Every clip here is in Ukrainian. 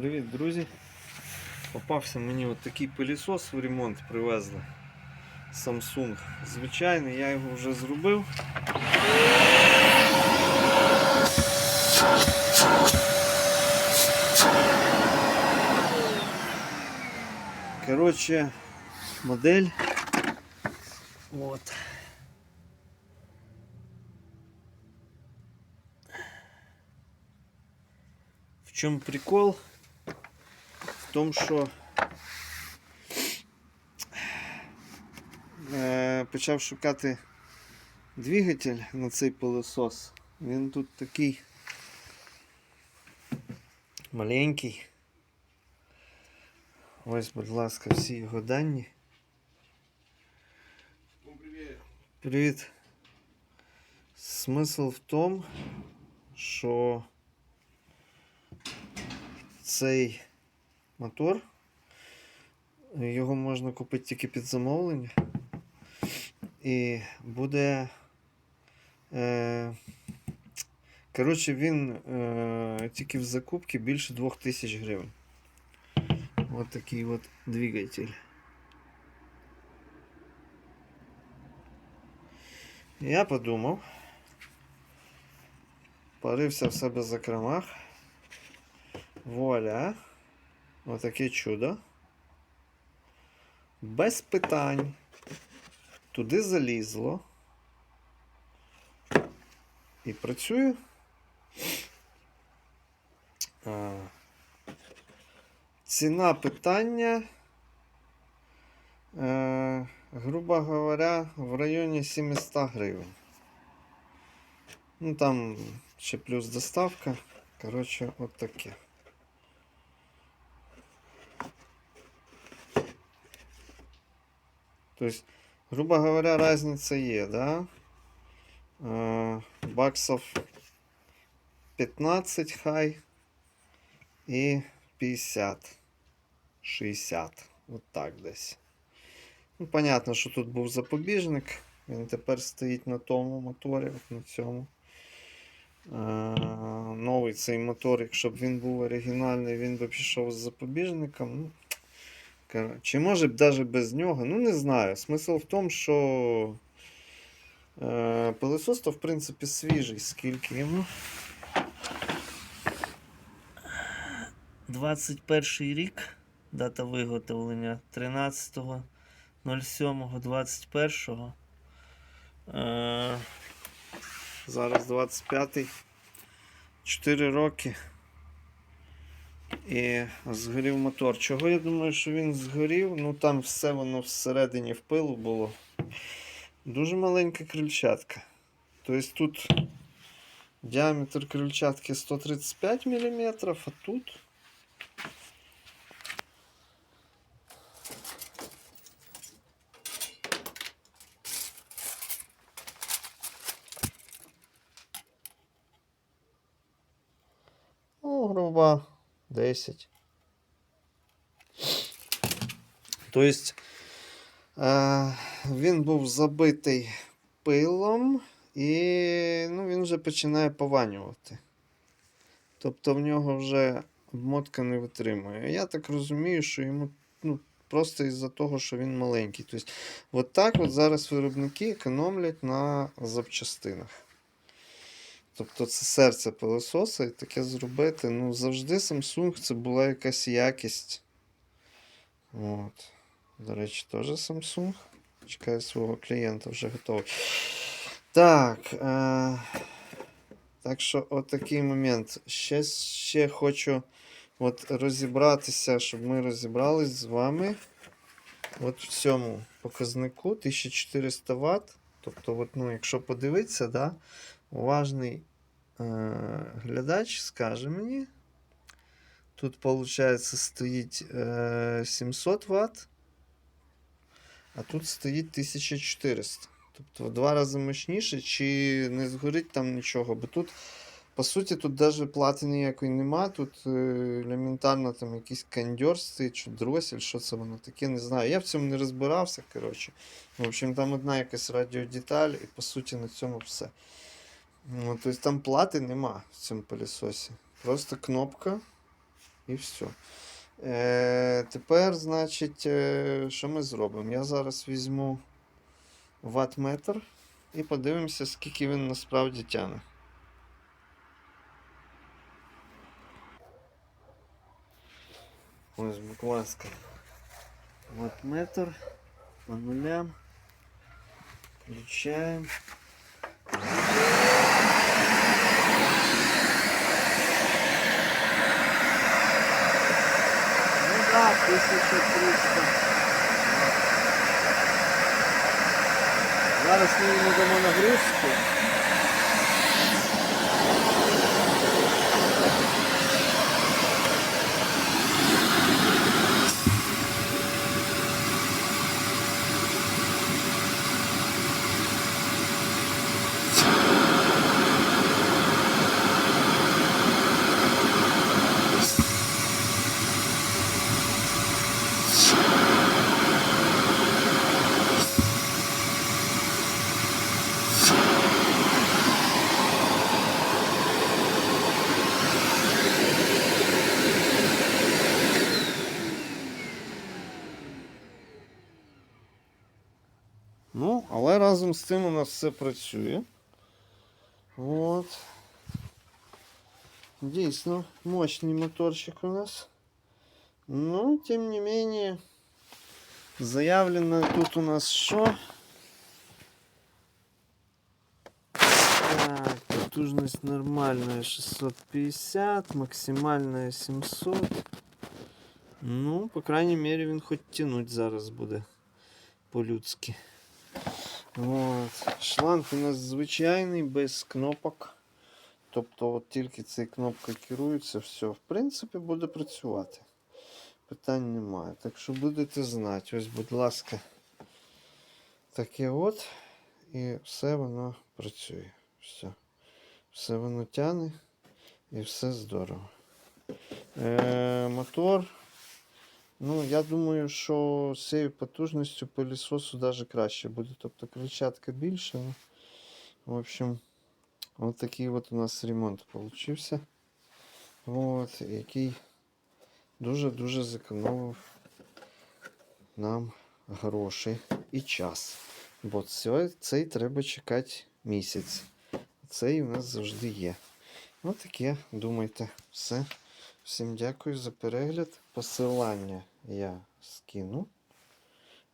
Привіт, друзі! Попався мені от такий пилісос в ремонт привезли. Samsung. Звичайний, я його вже зробив. Коротше, модель. Вот. В чем прикол? В том, що е, почав шукати двигатель на цей пилосос. Він тут такий маленький. Ось, будь ласка, всі його дані. Привіт. Смисл в тому, що цей мотор. Його можна купити тільки під замовлення. І буде. Е, коротше, він е, тільки в закупці більше 2000 гривень. Ось такий от двигатель. Я подумав. Порився в себе в закромах. Вуаля. Отаке чудо. Без питань. Туди залізло. І працює. А, ціна питання. Е, грубо говоря, в районі 700 гривень. Ну там ще плюс доставка. Коротше, от таке. То есть, грубо говоря, разница є, да? Э, баксов 15 хай і 50. 60. От так десь. Ну, понятно, що тут був запобіжник. Він тепер стоїть на тому моторі, от на цьому. Е, новий цей мотор, якщо б він був оригінальний, він би пішов з запобіжником. Ну, Чи може б навіть без нього? Ну, не знаю. Смисл в тому, що е, пилосос то, в принципі, свіжий, скільки йому. 21 рік, дата виготовлення 13.07.21. Е, зараз 25-й. 4 роки. І згорів мотор. Чого я думаю, що він згорів? Ну там все воно всередині в пилу було. Дуже маленька крильчатка. Тобто тут діаметр крильчатки 135 мм, а тут. Ну, грубо 10. Тобто е, він був забитий пилом і ну, він вже починає пованювати. Тобто в нього вже обмотка не витримує. Я так розумію, що йому ну, просто із-за того, що він маленький. Тобто, от так от зараз виробники економлять на запчастинах. Тобто це серце пилососа і таке зробити. Ну, завжди Samsung це була якась якість. От. До речі, теж Samsung. Чекаю свого клієнта вже готовий. Так. Е... Так що отакий момент. Ще, ще хочу от розібратися, щоб ми розібрались з вами. От в цьому показнику 1400 Вт. Тобто, от, ну, якщо подивитися, да, уважний е, глядач скаже мені. Тут, виходить, стоїть е, 700 Вт, а тут стоїть 1400. Тобто в два рази мощніше, чи не згорить там нічого. Бо тут, по суті, тут навіть плати ніякої нема. Тут е, елементарно там якийсь кондьор стоїть, чи дросель, що це воно таке, не знаю. Я в цьому не розбирався. коротше. В общем, там одна якась радіодеталь, і по суті на цьому все. Ну, тобто там плати нема в цьому пилісосі. Просто кнопка. І все. Е, тепер, значить, е, що ми зробимо? Я зараз візьму ватметр і подивимося, скільки він насправді тягне. Ось, будь ласка. Ватметр по. Включаем. Ну да, 1300. Зараз ми йому дамо нагрузку. Ну, але разом з тим у нас все працює. От. Дійсно, мощний моторчик у нас. Ну, тем не менее, заявлено тут у нас що? Так, потужность нормальная 650, максимальная 700. Ну, по крайней мере, він хоч тянуть зараз буде по-людськи. От. Шланг у нас звичайний, без кнопок. Тобто от тільки цей кнопка керується, все, в принципі, буде працювати. Питань немає. Так що будете знати. Ось, будь ласка, таке от. І все воно працює. Все. Все воно тяне і все здорово. Е, мотор. Ну, я думаю, що з цією потужністю пилісосу навіть краще буде. Тобто кричатка більше. В общем, от такий от у нас ремонт получився. От, який дуже-дуже зекономив нам гроші і час. Бо цей треба чекати місяць. Цей у нас завжди є. Ось таке, думайте, все. Всім дякую за перегляд. Посилання я скину.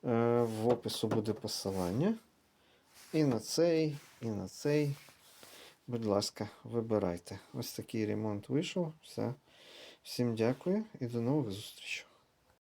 Е, В опису буде посилання. І на цей, і на цей. Будь ласка, вибирайте. Ось такий ремонт вийшов. Все. Всім дякую і до нових зустрічей.